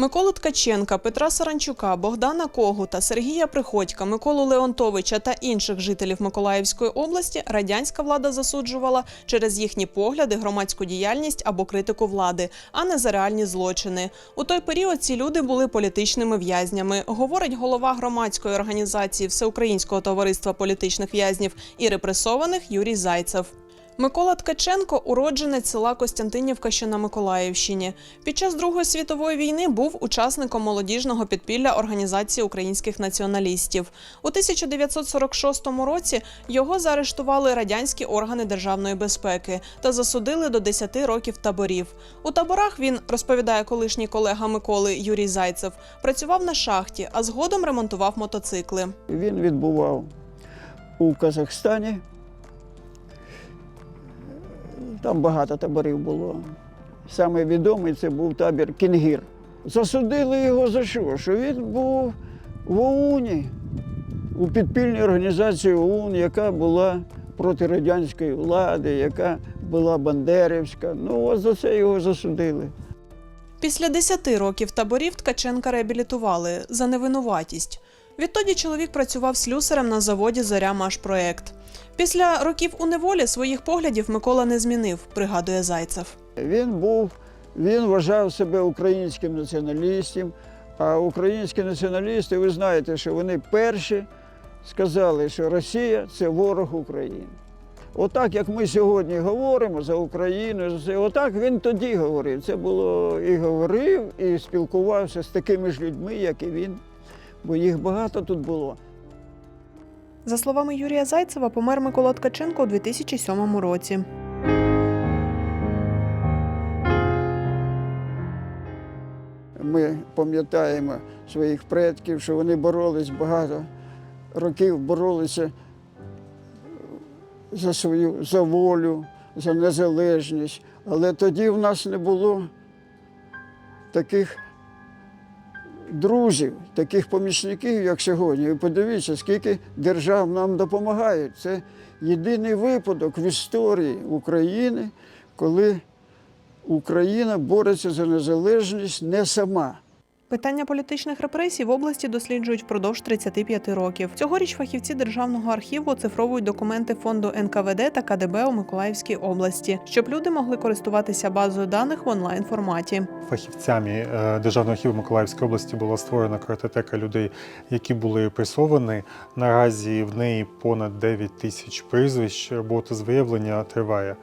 Миколу Ткаченка, Петра Саранчука, Богдана Когута, Сергія Приходька, Миколу Леонтовича та інших жителів Миколаївської області радянська влада засуджувала через їхні погляди, громадську діяльність або критику влади, а не за реальні злочини. У той період ці люди були політичними в'язнями, говорить голова громадської організації Всеукраїнського товариства політичних в'язнів і репресованих Юрій Зайцев. Микола Ткаченко уродженець села Костянтинівка, що на Миколаївщині. Під час Другої світової війни був учасником молодіжного підпілля Організації українських націоналістів. У 1946 році його заарештували радянські органи державної безпеки та засудили до 10 років таборів. У таборах він розповідає колишній колега Миколи Юрій Зайцев. Працював на шахті, а згодом ремонтував мотоцикли. Він відбував у Казахстані. Там багато таборів було. Саме відомий це був табір Кінгір. Засудили його за що? Що він був в ОУНі, у підпільній організації ОУН, яка була проти радянської влади, яка була бандерівська. Ну, от за це його засудили. Після 10 років таборів Ткаченка реабілітували за невинуватість. Відтоді чоловік працював слюсарем на заводі Зоря Машпроект. Після років у неволі своїх поглядів Микола не змінив, пригадує Зайцев. Він був, він вважав себе українським націоналістом. А українські націоналісти, ви знаєте, що вони перші сказали, що Росія це ворог України. Отак, як ми сьогодні говоримо за Україну, отак він тоді говорив. Це було і говорив, і спілкувався з такими ж людьми, як і він, бо їх багато тут було. За словами Юрія Зайцева, помер Микола Ткаченко у 2007 році. Ми пам'ятаємо своїх предків, що вони боролись багато років, боролися за свою за волю, за незалежність. Але тоді в нас не було таких друзів, таких помічників, як сьогодні. І подивіться, скільки держав нам допомагають. Це єдиний випадок в історії України, коли Україна бореться за незалежність не сама. Питання політичних репресій в області досліджують впродовж 35 років. Цьогоріч фахівці державного архіву оцифровують документи фонду НКВД та КДБ у Миколаївській області, щоб люди могли користуватися базою даних в онлайн форматі. Фахівцями е, Державного архіву Миколаївської області була створена картотека людей, які були репресовані. Наразі в неї понад 9 тисяч прізвищ. Робота з виявлення триває.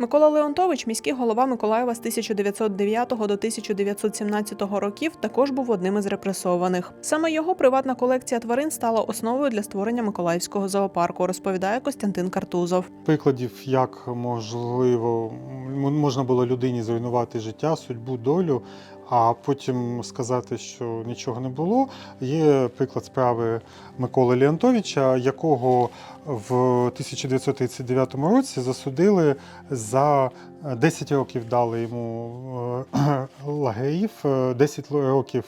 Микола Леонтович, міський голова Миколаєва з 1909 до 1917 років, також був одним із репресованих. Саме його приватна колекція тварин стала основою для створення Миколаївського зоопарку, розповідає Костянтин Картузов. Прикладів, як можливо можна було людині зруйнувати життя, судьбу, долю, а потім сказати, що нічого не було. Є приклад справи Миколи Леонтовича, якого в 1939 році засудили за 10 років дали йому лагеїв, лагерів, е, 10 років.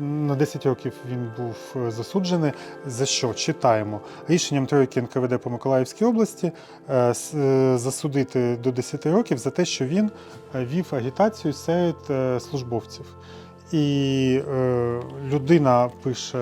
На 10 років він був е, засуджений. За що? Читаємо. Рішенням тройки НКВД по Миколаївській області е, е, засудити до 10 років за те, що він е, вів агітацію серед е, службовців. І е, людина пише,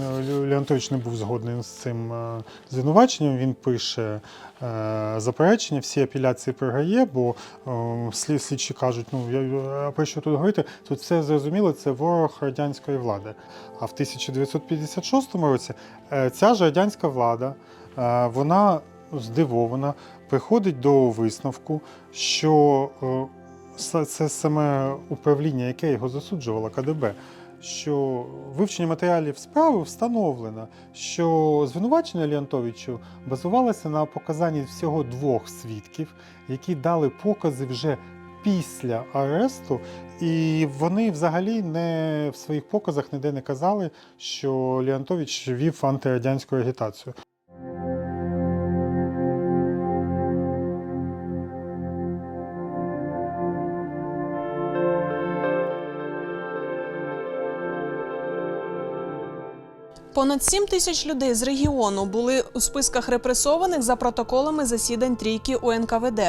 Ле- Леонтович не був згодний з цим е, звинуваченням. Він пише е, заперечення, всі апеляції програє, бо е, слід, слідчі кажуть, ну я, про що тут говорити? Тут все зрозуміло, це ворог радянської влади. А в 1956 році е, ця ж радянська влада, е, вона здивована, приходить до висновку, що е, це саме управління, яке його засуджувало КДБ. Що вивчення матеріалів справи встановлено, що звинувачення Леонтовичу базувалося на показанні всього двох свідків, які дали покази вже після аресту, і вони взагалі не в своїх показах ніде не казали, що Леонтович вів антирадянську агітацію. Понад 7 тисяч людей з регіону були у списках репресованих за протоколами засідань трійки УНКВД.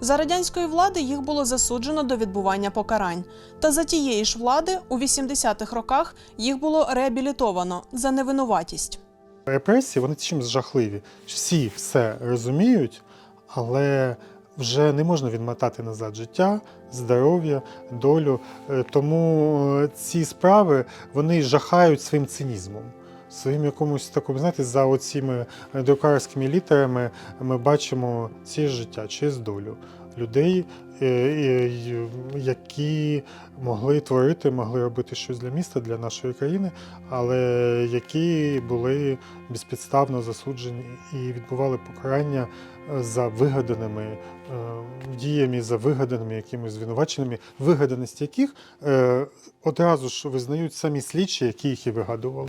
За радянської влади їх було засуджено до відбування покарань. Та за тієї ж влади у 80-х роках їх було реабілітовано за невинуватість. Репресії вони чимось жахливі. Всі все розуміють, але вже не можна відмотати назад життя, здоров'я, долю. Е, Тому е, ці справи вони жахають своїм цинізмом. Своїм якомусь такому, знаєте, за оціми друкарськими літерами ми бачимо ці життя, честь долю людей, е, е, які могли творити, могли робити щось для міста, для нашої країни, але які були безпідставно засуджені і відбували покарання е, за вигаданими е, діями, за вигаданими якимись звинуваченнями, вигаданість яких е, одразу ж визнають самі слідчі, які їх і вигадували.